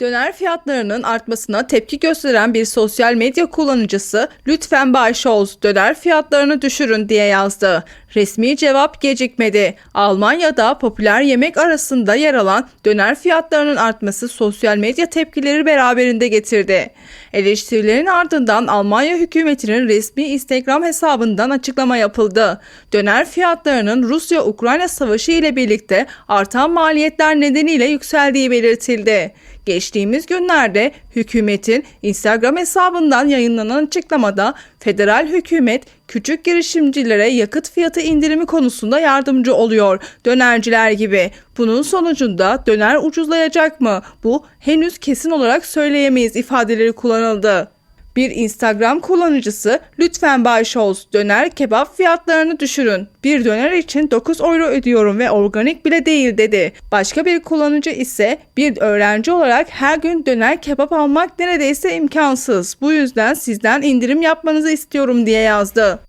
Döner fiyatlarının artmasına tepki gösteren bir sosyal medya kullanıcısı lütfen Bay Scholz döner fiyatlarını düşürün diye yazdı. Resmi cevap gecikmedi. Almanya'da popüler yemek arasında yer alan döner fiyatlarının artması sosyal medya tepkileri beraberinde getirdi. Eleştirilerin ardından Almanya hükümetinin resmi Instagram hesabından açıklama yapıldı. Döner fiyatlarının Rusya-Ukrayna savaşı ile birlikte artan maliyetler nedeniyle yükseldiği belirtildi. Geçtiğimiz günlerde hükümetin Instagram hesabından yayınlanan açıklamada federal hükümet küçük girişimcilere yakıt fiyatı indirimi konusunda yardımcı oluyor dönerciler gibi. Bunun sonucunda döner ucuzlayacak mı? Bu henüz kesin olarak söyleyemeyiz ifadeleri kullanıldı. Bir Instagram kullanıcısı lütfen Bay Scholz döner kebap fiyatlarını düşürün. Bir döner için 9 euro ödüyorum ve organik bile değil dedi. Başka bir kullanıcı ise bir öğrenci olarak her gün döner kebap almak neredeyse imkansız. Bu yüzden sizden indirim yapmanızı istiyorum diye yazdı.